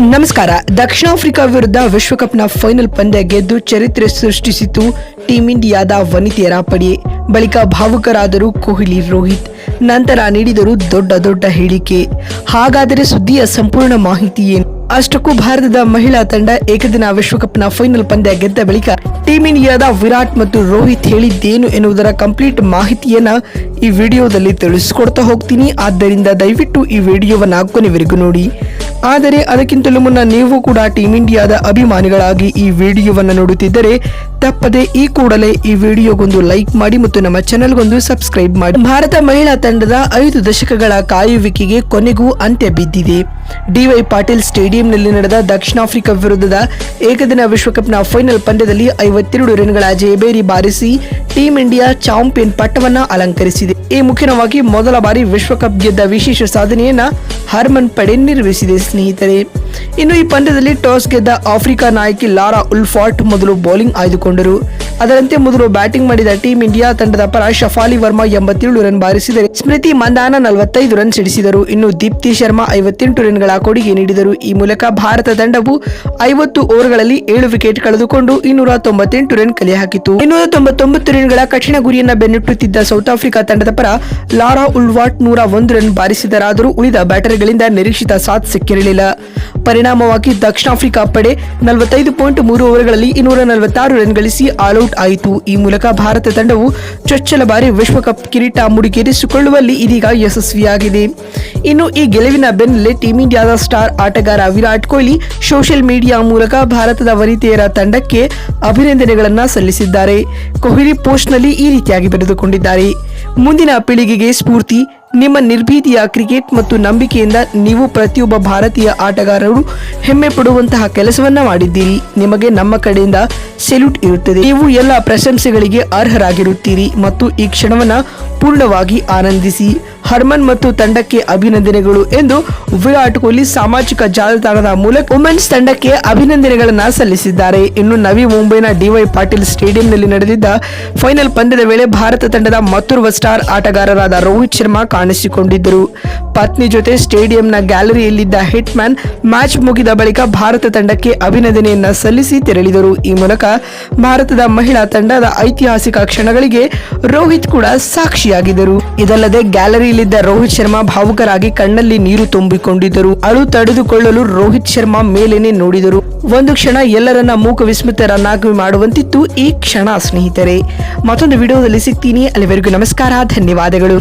ನಮಸ್ಕಾರ. ದಕ್ಷಿಣ ಆಫ್ರಿಕಾ ವಿರುದ್ಧ ವಿಶ್ವಕಪ್ನ ಫೈನಲ್ ಪಂದ್ಯ ಗೆದ್ದು ಚರಿತ್ರೆ ಸೃಷ್ಟಿಸಿತು ಟೀಂ ಇಂಡಿಯಾದ ವನಿತೆಯರ ಪಡೆ. ಬಳಿಕ ಭಾವುಕರಾದರು ಕೊಹ್ಲಿ, ರೋಹಿತ್ ನಂತರ ನೀಡಿದರು ದೊಡ್ಡ ದೊಡ್ಡ ಹೇಳಿಕೆ. ಹಾಗಾದರೆ ಸುದ್ದಿಯ ಸಂಪೂರ್ಣ ಮಾಹಿತಿ ಏನು? ಅಷ್ಟಕ್ಕೂ ಭಾರತದ ಮಹಿಳಾ ತಂಡ ಏಕದಿನ ವಿಶ್ವಕಪ್ನ ಫೈನಲ್ ಪಂದ್ಯ ಗೆದ್ದ ಬಳಿಕ ಟೀಂ ಇಂಡಿಯಾದ ವಿರಾಟ್ ಮತ್ತು ರೋಹಿತ್ ಹೇಳಿದ್ದೇನು ಎನ್ನುವುದರ ಕಂಪ್ಲೀಟ್ ಮಾಹಿತಿಯನ್ನ ಈ ವಿಡಿಯೋದಲ್ಲಿ ತಿಳಿಸಿಕೊಡ್ತಾ ಹೋಗ್ತೀನಿ. ಆದ್ದರಿಂದ ದಯವಿಟ್ಟು ಈ ವಿಡಿಯೋವನ್ನ ಕೊನೆವರೆಗೂ ನೋಡಿ. ಆದರೆ ಅದಕ್ಕಿಂತಲೂ ಮುನ್ನ ನೀವು ಕೂಡ ಟೀಂ ಇಂಡಿಯಾದ ಅಭಿಮಾನಿಗಳಾಗಿ ಈ ವಿಡಿಯೋವನ್ನು ನೋಡುತ್ತಿದ್ದರೆ ತಪ್ಪದೆ ಈ ಕೂಡಲೇ ಈ ವಿಡಿಯೋಗೊಂದು ಲೈಕ್ ಮಾಡಿ ಮತ್ತು ನಮ್ಮ ಚಾನೆಲ್ಗೊಂದು ಸಬ್ಸ್ಕ್ರೈಬ್ ಮಾಡಿ. ಭಾರತ ಮಹಿಳಾ ತಂಡದ ಐದು ದಶಕಗಳ ಕಾಯುವಿಕೆಗೆ ಕೊನೆಗೂ ಅಂತ್ಯ ಬಿದ್ದಿದೆ. ಡಿವೈ ಪಾಟೀಲ್ ಸ್ಟೇಡಿಯಂನಲ್ಲಿ ನಡೆದ ದಕ್ಷಿಣ ಆಫ್ರಿಕಾ ವಿರುದ್ಧದ ಏಕದಿನ ವಿಶ್ವಕಪ್ನ ಫೈನಲ್ ಪಂದ್ಯದಲ್ಲಿ ಐವತ್ತೆರಡು ರನ್ಗಳ ಜಯಬೇರಿ ಬಾರಿಸಿ ಟೀಂ ಇಂಡಿಯಾ ಚಾಂಪಿಯನ್ ಪಟ್ಟವನ್ನ ಅಲಂಕರಿಸಿದೆ. ಈ ಮುಖ್ಯವಾಗಿ ಮೊದಲ ಬಾರಿ ವಿಶ್ವಕಪ್ ಗೆದ್ದ ವಿಶೇಷ ಸಾಧನೆಯನ್ನ ಹರ್ಮನ್ ಪಡೆ ನಿರ್ವಹಿಸಿದೆ, ಸ್ನೇಹಿತರೆ. ಇನ್ನು ಈ ಪಂದ್ಯದಲ್ಲಿ ಟಾಸ್ ಗೆದ್ದ ಆಫ್ರಿಕಾ ನಾಯಕಿ ಲಾರಾ ಉಲ್ಫಾಟ್ ಮೊದಲು ಬೌಲಿಂಗ್ ಆಯ್ದುಕೊಂಡರು. ಅದರಂತೆ ಮೊದಲು ಬ್ಯಾಟಿಂಗ್ ಮಾಡಿದ ಟೀಂ ಇಂಡಿಯಾ ತಂಡದ ಪರ ಶಫಾಲಿ ವರ್ಮಾ ಎಂಬತ್ತೇಳು ರನ್ ಬಾರಿಸಿದರೆ. ಸ್ಮೃತಿ ಮಂದಾನ ನಲವತ್ತೈದು ರನ್ ಸಿಡಿಸಿದರು. ಇನ್ನು ದೀಪ್ತಿ ಶರ್ಮಾ ಐವತ್ತೆಂಟು ರನ್ಗಳ ಕೊಡುಗೆ ನೀಡಿದರು. ಈ ಮೂಲಕ ಭಾರತ ತಂಡವು ಐವತ್ತು ಓವರ್ಗಳಲ್ಲಿ ಏಳು ವಿಕೆಟ್ ಕಳೆದುಕೊಂಡು ಇನ್ನೂರ ತೊಂಬತ್ತೆಂಟು ರನ್ ಕಲೆ ಹಾಕಿತು ಇನ್ನೂರ ತೊಂಬತ್ತೊಂಬತ್ತು ರನ್ಗಳ ಕಠಿಣ ಗುರಿಯನ್ನು ಬೆನ್ನಟ್ಟುತ್ತಿದ್ದ ಸೌತ್ ಆಫ್ರಿಕಾ ತಂಡದ ಪರ ಲಾರಾ ಉಲ್ವಾಟ್ ನೂರ ಒಂದು ರನ್ ಬಾರಿಸಿದರಾದರೂ ಉಳಿದ ಬ್ಯಾಟರ್ಗಳಿಂದ ನಿರೀಕ್ಷಿತ ಸಾಥ್ ಸಿಕ್ಕಿರಲಿಲ್ಲ. ಪರಿಣಾಮವಾಗಿ ದಕ್ಷಿಣ ಆಫ್ರಿಕಾ ಪಡೆ ನಲವತ್ತೈದು ಪಾಯಿಂಟ್ ಮೂರು ಓವರ್ಗಳಲ್ಲಿ ಇನ್ನೂರ ನಲವತ್ತಾರು ರನ್ ಗಳಿಸಿ ಆಲ್ಔಟ್ ಆಯಿತು. ಈ ಮೂಲಕ ಭಾರತ ತಂಡವು ಚೊಚ್ಚಲ ಬಾರಿ ವಿಶ್ವಕಪ್ ಕಿರೀಟ ಮುಡಿಗೇರಿಸಿಕೊಳ್ಳುವಲ್ಲಿ ಇದೀಗ ಯಶಸ್ವಿಯಾಗಿದೆ. ಇನ್ನು ಈ ಗೆಲುವಿನ ಬೆನ್ನಲ್ಲೇ ಟೀಂ ಇಂಡಿಯಾದ ಸ್ಟಾರ್ ಆಟಗಾರ ವಿರಾಟ್ ಕೊಹ್ಲಿ ಸೋಷಿಯಲ್ ಮೀಡಿಯಾ ಮೂಲಕ ಭಾರತದ ವನಿತೆಯರ ತಂಡಕ್ಕೆ ಅಭಿನಂದನೆಗಳನ್ನು ಸಲ್ಲಿಸಿದ್ದಾರೆ. ಕೊಹ್ಲಿ ಪೋಸ್ಟ್ನಲ್ಲಿ ಈ ರೀತಿಯಾಗಿ ಬರೆದುಕೊಂಡಿದ್ದಾರೆ. ಮುಂದಿನ ಪೀಳಿಗೆಗೆ ಸ್ಫೂರ್ತಿ, ನಿಮ್ಮ ನಿರ್ಭೀತಿಯ ಕ್ರಿಕೆಟ್ ಮತ್ತು ನಂಬಿಕೆಯಿಂದ ನೀವು ಪ್ರತಿಯೊಬ್ಬ ಭಾರತೀಯ ಆಟಗಾರರು ಹೆಮ್ಮೆ ಪಡುವಂತಹ ಕೆಲಸವನ್ನ ಮಾಡಿದ್ದೀರಿ. ನಿಮಗೆ ನಮ್ಮ ಕಡೆಯಿಂದ ಸೆಲ್ಯೂಟ್ ಇರುತ್ತದೆ. ನೀವು ಎಲ್ಲ ಪ್ರಶಂಸೆಗಳಿಗೆ ಅರ್ಹರಾಗಿರುತ್ತೀರಿ ಮತ್ತು ಈ ಕ್ಷಣವನ್ನ ಪೂರ್ಣವಾಗಿ ಆನಂದಿಸಿ. ಹರ್ಮನ್ ಮತ್ತು ತಂಡಕ್ಕೆ ಅಭಿನಂದನೆಗಳು ಎಂದು ವಿರಾಟ್ ಕೊಹ್ಲಿ ಸಾಮಾಜಿಕ ಜಾಲತಾಣದ ಮೂಲಕ ವುಮೆನ್ಸ್ ತಂಡಕ್ಕೆ ಅಭಿನಂದನೆಗಳನ್ನು ಸಲ್ಲಿಸಿದ್ದಾರೆ. ಇನ್ನು ನವಿ ಮುಂಬೈನ ಡಿವೈ ಪಾಟೀಲ್ ಸ್ಟೇಡಿಯಂನಲ್ಲಿ ನಡೆದಿದ್ದ ಫೈನಲ್ ಪಂದ್ಯದ ವೇಳೆ ಭಾರತ ತಂಡದ ಮತ್ತೋರ್ವ ಸ್ಟಾರ್ ಆಟಗಾರರಾದ ರೋಹಿತ್ ಶರ್ಮಾ ಕಾಣಿಸಿಕೊಂಡಿದ್ದರು. ಪತ್ನಿ ಜೊತೆ ಸ್ಟೇಡಿಯಂನ ಗ್ಯಾಲರಿಯಲ್ಲಿದ್ದ ಹಿಟ್ ಮ್ಯಾನ್ ಮ್ಯಾಚ್ ಮುಗಿದ ಬಳಿಕ ಭಾರತ ತಂಡಕ್ಕೆ ಅಭಿನಂದನೆಯನ್ನ ಸಲ್ಲಿಸಿ ತೆರಳಿದರು. ಈ ಮೂಲಕ ಭಾರತದ ಮಹಿಳಾ ತಂಡದ ಐತಿಹಾಸಿಕ ಕ್ಷಣಗಳಿಗೆ ರೋಹಿತ್ ಕೂಡ ಸಾಕ್ಷಿಯಾಗಿದ್ದರು. ಇದಲ್ಲದೆ ಗ್ಯಾಲರಿಯಲ್ಲಿದ್ದ ರೋಹಿತ್ ಶರ್ಮಾ ಭಾವುಕರಾಗಿ ಕಣ್ಣಲ್ಲಿ ನೀರು ತುಂಬಿಕೊಂಡಿದ್ದರು. ಅಳು ತಡೆದುಕೊಳ್ಳಲು ರೋಹಿತ್ ಶರ್ಮಾ ಮೇಲೇನೆ ನೋಡಿದರು. ಒಂದು ಕ್ಷಣ ಎಲ್ಲರನ್ನ ಮೂಕ ವಿಸ್ಮಿತರನ್ನಾಗಿ ಮಾಡುವಂತಿತ್ತು ಈ ಕ್ಷಣ ಸ್ನೇಹಿತರೆ. ಮತ್ತೊಂದು ವಿಡಿಯೋದಲ್ಲಿ ಸಿಗ್ತೀನಿ. ಅಲ್ಲಿವರೆಗೂ ನಮಸ್ಕಾರ. ಧನ್ಯವಾದಗಳು.